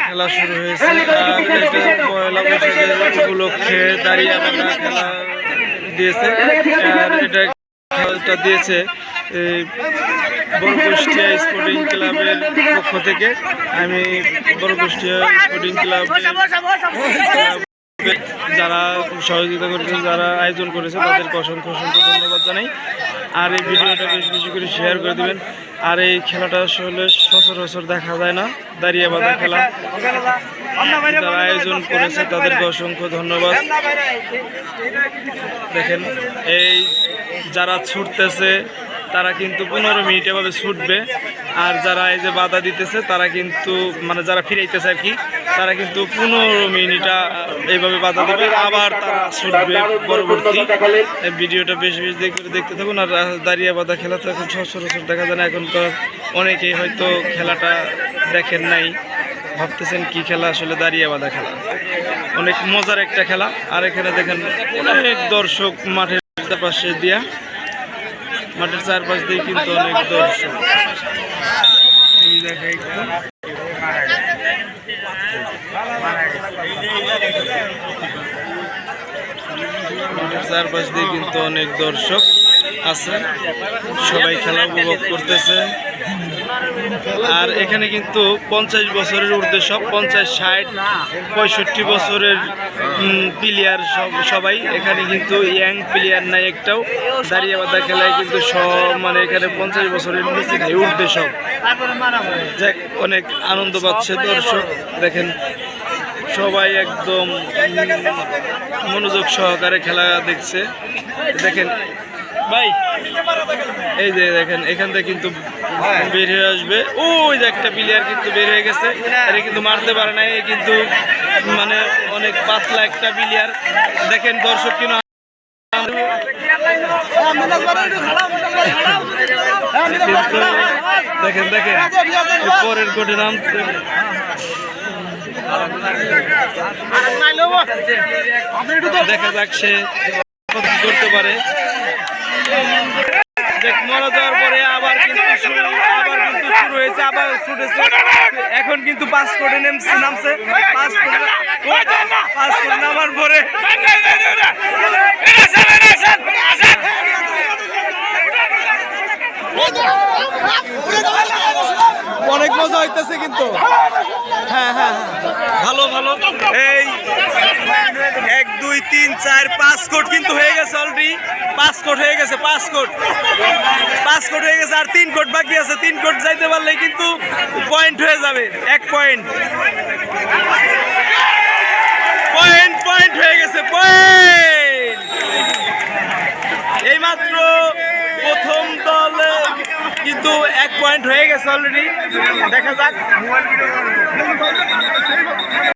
খেলা শুরু হয়েছে পয়লা বৈশাখের উপলক্ষে দাঁড়িয়ে আলাদা খেলা দিয়েছে আর এটা খেলাটা দিয়েছে বড়কুষ্টিয়া স্পোর্টিং ক্লাবের পক্ষ থেকে আমি বড়কুষ্টিয়া স্পোর্টিং ক্লাব যারা সহযোগিতা করেছে যারা আয়োজন করেছে তাদেরকে অসংখ্য অসংখ্য ধন্যবাদ জানাই। আর এই ভিডিওটা বেশি বেশি করে শেয়ার করে দেবেন। আর এই খেলাটা আসলে সচরাচর দেখা যায় না, দাঁড়িয়ে বাঁধা খেলা। যারা আয়োজন করেছে তাদেরকে অসংখ্য ধন্যবাদ। দেখেন, এই যারা ছুটতেছে, তারা কিন্তু পনেরো মিনিট এভাবে ছুটবে। আর যারা এই যে বাধা দিতেছে, তারা কিন্তু মানে যারা ফিরাইতেছে আর কি তারা কিন্তু পনেরো মিনিটা এইভাবে বাধা দেবে। আবার তারা ছুটবে পরবর্তী। ভিডিওটা বেশি বেশি দেখতে দেখতে থাকুন। আর দাঁড়িয়ে বাধা খেলা তো এখন সচরাচর দেখা যায় না। এখনকার অনেকেই হয়তো খেলাটা দেখেন নাই। ভাবতেছেন কি খেলা? আসলে দাঁড়িয়ে বাঁধা খেলা। অনেক মজার একটা খেলা। আর এখানে দেখেন অনেক দর্শক মাঠের পাশে দিয়া মাঠের চারপাশ দিয়ে কিন্তু অনেক দর্শক। দেখে চারপাশ দিয়ে কিন্তু অনেক দর্শক আছে। সবাই খেলা উপভোগ করতেছে। আর এখানে কিন্তু পঞ্চাশ বছরের ঊর্ধ্বে সব, পঞ্চাশ, ষাট, পঁয়ষট্টি বছরের প্লেয়ার সব, সবাই এখানে কিন্তু ইয়াং প্লেয়ার নাই একটাও। দাঁড়িয়ে বাঁধা খেলায় কিন্তু সব মানে এখানে পঞ্চাশ বছরের নিচে নেই, ঊর্ধ্বে সব। অনেক আনন্দ পাচ্ছে দর্শক। দেখেন সবাই একদম মনোযোগ সহকারে খেলা দেখছে। দেখেন ভাই এই যে দেখেন এখান থেকে কিন্তু বের হয়ে আসবে। ওই যে একটা প্লেয়ার কিন্তু বের হয়ে গেছে। এটা কিন্তু মারতে পারে না এ কিন্তু মানে অনেক পাতলা একটা প্লেয়ার দেখেন দর্শক কিন্তু কিন্তু দেখেন দেখেন। পরের কোটে নামতে দেখা যাক সে করতে পারে। দেখ, মারা যাওয়ার পরে আবার কিন্তু আবার কিন্তু শুরু হয়েছে, আবার ছুটেছে এখন কিন্তু পাস করে নেমছে, নামছে। পাস করে পাস করে নামার পরে অনেক মজা হইতেছে কিন্তু। হ্যাঁ হ্যাঁ হ্যাঁ। ভালো ভালো। এই এক, দুই, তিন, চার, পাঁচ কোট কিন্তু হয়ে গেছে অলরেডি পাঁচ কোট হয়ে গেছে, পাঁচ কোট। পাঁচ কোট হয়ে গেছে, আর তিন কোট বাকি আছে। তিন কোট যাইতে পারলে কিন্তু পয়েন্ট হয়ে যাবে। এক পয়েন্ট পয়েন্ট পয়েন্ট হয়ে গেছে পয়েন্ট এইমাত্র প্রথম দলে কিন্তু এক পয়েন্ট হয়ে গেছে অলরেডি দেখা যাক